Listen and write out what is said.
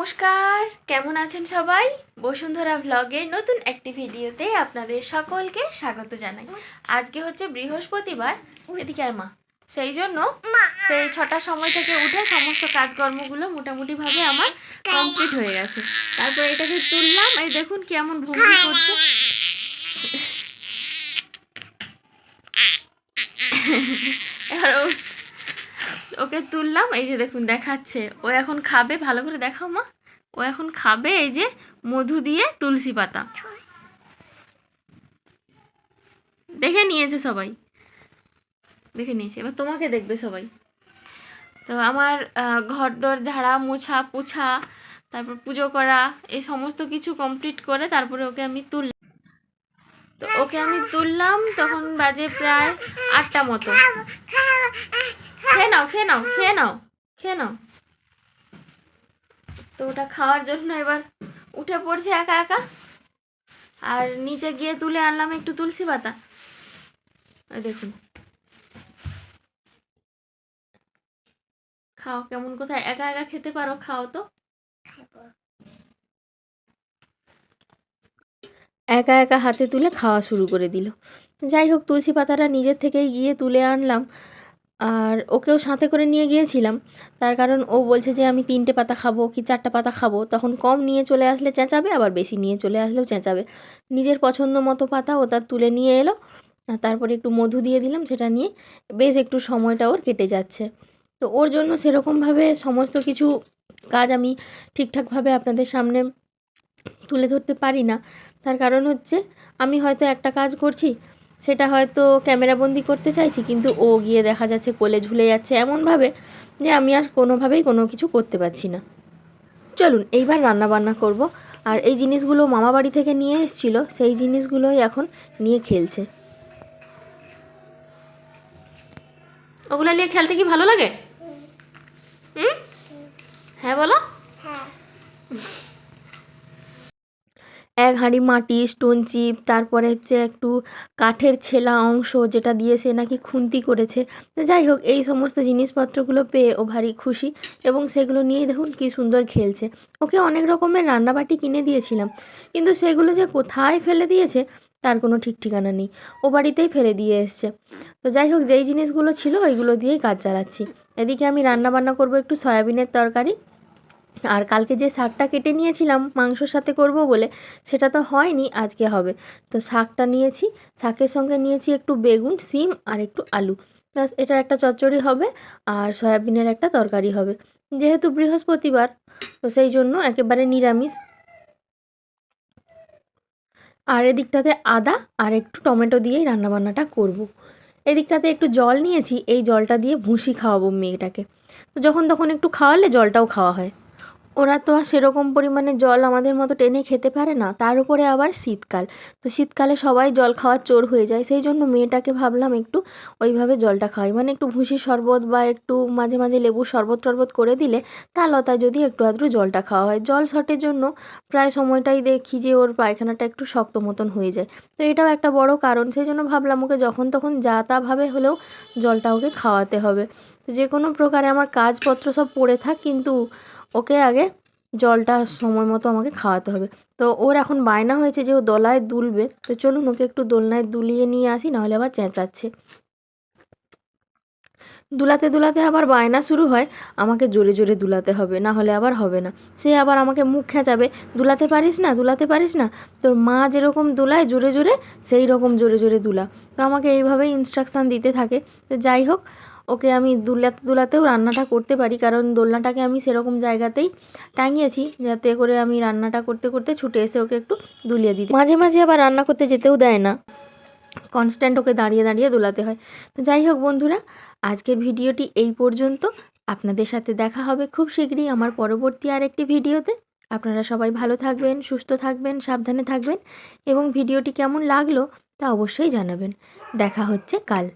নমস্কার, কেমন আছেন সবাই? বসুন্ধরা ভ্লগের নতুন একটি ভিডিওতে আপনাদের সকলকে স্বাগত জানাই। আজকে হচ্ছে বৃহস্পতিবার, এদিকে আর মা। সেই জন্য সেই ছটার সময় থেকে উঠে সমস্ত কাজকর্মগুলো মোটামুটিভাবে আমার কমপ্লিট হয়ে গেছে। তারপর এটাকে তুললাম, এই দেখুন কেমন ভঙ্গি করছে। এবার ওকে তুললাম, এই যে দেখুন দেখাচ্ছে। ও এখন খাবে, ভালো করে দেখাও মা। ও এখন খাবে এই যে মধু দিয়ে তুলসী পাতা। দেখে নিয়েছে সবাই। দেখে নিয়েছে, এবার তোমাকে দেখবে সবাই। তো আমার ঘর দর ঝাড়া, মোছা, পোছা, তারপর পুজো করা, এই সমস্ত কিছু কমপ্লিট করে তারপরে ওকে আমি তুল তো ওকে আমি তুললাম, তখন বাজে প্রায় আটটা মতো। খেয়ে নাও খেয়ে নাও খেয়ে নাও খেয়ে নাও। তো ওটা খাওয়ার জন্য এবার উঠে পড়ছে একা একা। আর নিচে গিয়ে তুলে আনলাম একটু তুলসী পাতা। দেখুন। খাও, কেমন কোথায়? একা একা খেতে পারো, খাও তো। একা একা হাতে তুলে খাওয়া শুরু করে দিল। যাই হোক, তুলসী পাতাটা নিজের থেকেই গিয়ে তুলে আনলাম। আর ওকেও সাথে করে নিয়ে গিয়েছিলাম। তার কারণ ও বলছে যে, আমি তিনটে পাতা খাব কি চারটা পাতা খাব? তখন কম নিয়ে চলে আসলে চেঁচাবে, আবার বেশি নিয়ে চলে আসলেও চেঁচাবে। নিজের পছন্দ মতো পাতা ও তার তুলে নিয়ে এলো। তারপরে একটু মধু দিয়ে দিলাম সেটা নিয়ে। বেশ একটু সময়টা ওর কেটে যাচ্ছে। তো ওর জন্য সেরকমভাবে সমস্ত কিছু কাজ আমি ঠিকঠাকভাবে আপনাদের সামনে তুলে ধরতে পারি না। তার কারণ হচ্ছে, আমি হয়তো একটা কাজ করছি, সেটা হয়তো ক্যামেরাবন্দি করতে চাইছি, কিন্তু ও গিয়ে দেখা যাচ্ছে কোলে ঝুলে যাচ্ছে এমনভাবে যে আমি আর কোনোভাবেই কোনো কিছু করতে পারছি না। চলুন, এইবার রান্না বান্না করব। আর এই জিনিসগুলো মামা বাড়ি থেকে নিয়ে এসেছিল, সেই জিনিসগুলোই এখন নিয়ে খেলছে। ওগুলো নিয়ে খেলতে কি ভালো লাগে? হ্যাঁ বলো। এক হাঁড়ি মাটি স্টোন চিপ তারপরে হচ্ছে একটু কাঠের ছেলা অংশ যেটা দিয়ে সে নাকি খুন্তি করেছে। তো যাই হোক, এই সমস্ত জিনিসপত্রগুলো পেয়ে ও ভারী খুশি এবং সেগুলো নিয়ে দেখুন কি সুন্দর খেলছে। ওকে অনেক রকমের রান্নাবাটি কিনে দিয়েছিলাম, কিন্তু সেগুলো যে কোথায় ফেলে দিয়েছে তার কোনো ঠিক ঠিকানা নেই। ও বাড়িতেই ফেলে দিয়ে এসছে। তো যাই হোক, যেই জিনিসগুলো ছিল ওইগুলো দিয়েই কাজ চালাচ্ছি। এদিকে আমি রান্না বান্না করব একটু সয়াবিনের তরকারি আর কালকে যে শাকটা কেটে নিয়েছিলাম, মাংসর সাথে করব বলে, সেটা তো হয়নি, আজকে হবে। তো শাকটা নিয়েছি, শাকের সঙ্গে নিয়েছি একটু বেগুন, সিম আর একটু আলু। ব্যাস, এটার একটা চচ্চড়ি হবে আর সয়াবিনের একটা তরকারি হবে। যেহেতু বৃহস্পতিবার, তো সেই জন্য একেবারে নিরামিষ। আর এদিকটাতে আদা আর একটু টমেটো দিয়েই রান্নাবান্নাটা করব। এদিকটাতে একটু জল নিয়েছি, এই জলটা দিয়ে ভুসি খাওয়াবো মেয়েটাকে। তো যখন তখন একটু খাওয়ালে জলটাও খাওয়া হয়। ওরা তো আর সেরকম পরিমাণে জল আমাদের মতো টেনে খেতে পারে না। তার উপরে আবার শীতকাল। তো শীতকালে সবাই জল খাওয়ার চোর হয়ে যায়। সেই জন্য মেয়েটাকে ভাবলাম একটু ওইভাবে জলটা খাওয়াই। মানে একটু ভুসির শরবত বা একটু মাঝে মাঝে লেবুর শরবত টরবত করে দিলে তা লতায় যদি একটু আধটু জলটা খাওয়া হয়। জল শটের জন্য প্রায় সময়টাই দেখি যে ওর পায়খানাটা একটু শক্ত মতন হয়ে যায়। তো এটাও একটা বড় কারণ। সেই জন্য ভাবলাম ওকে যখন তখন যা তাভাবে হলেও জলটা ওকে খাওয়াতে হবে। তো যে কোনো প্রকারে আমার কাজপত্র সব পড়ে থাক, কিন্তু ওকে আগে জলটা সময় মতো আমাকে খাওয়াতে হবে। তো ওর এখন বায়না হয়েছে যে ও দোলায় দুলবে। তো চলুন ওকে একটু দোলনায় দুলিয়ে নিয়ে আসি, নাহলে আবার চেঁচাচ্ছে। দুলাতে দুলাতে আবার বায়না শুরু হয়, আমাকে জোরে জোরে দুলাতে হবে না হলে আবার হবে না। সে আবার আমাকে মুখ খেঁচাবে, দুলাতে পারিস না, দুলাতে পারিস না? তোর মা যেরকম দুলায় জোরে জোরে, সেই রকম জোরে জোরে দুলা। তো আমাকে এইভাবেই ইনস্ট্রাকশান দিতে থাকে। তো যাই হোক ওকে আমি দুলাতে দুলাতেও রান্নাটা করতে পারি, কারণ দোলনাটাকে আমি সেরকম জায়গাতেই টাঙিয়েছি যাতে করে আমি রান্নাটা করতে করতে ছুটে এসে ওকে একটু দুলিয়ে দিই মাঝে মাঝে আবার রান্না করতে যেতেও দেয় না। কনস্ট্যান্ট ওকে দাঁড়িয়ে দাঁড়িয়ে দোলাতে হয়। তো যাই হোক বন্ধুরা, আজকের ভিডিওটি এই পর্যন্ত। আপনাদের সাথে দেখা হবে খুব শীঘ্রই আমার পরবর্তী আরেকটি ভিডিওতে। আপনারা সবাই ভালো থাকবেন, সুস্থ থাকবেন, সাবধানে থাকবেন এবং ভিডিওটি কেমন লাগল তা অবশ্যই জানাবেন। দেখা হচ্ছে কাল।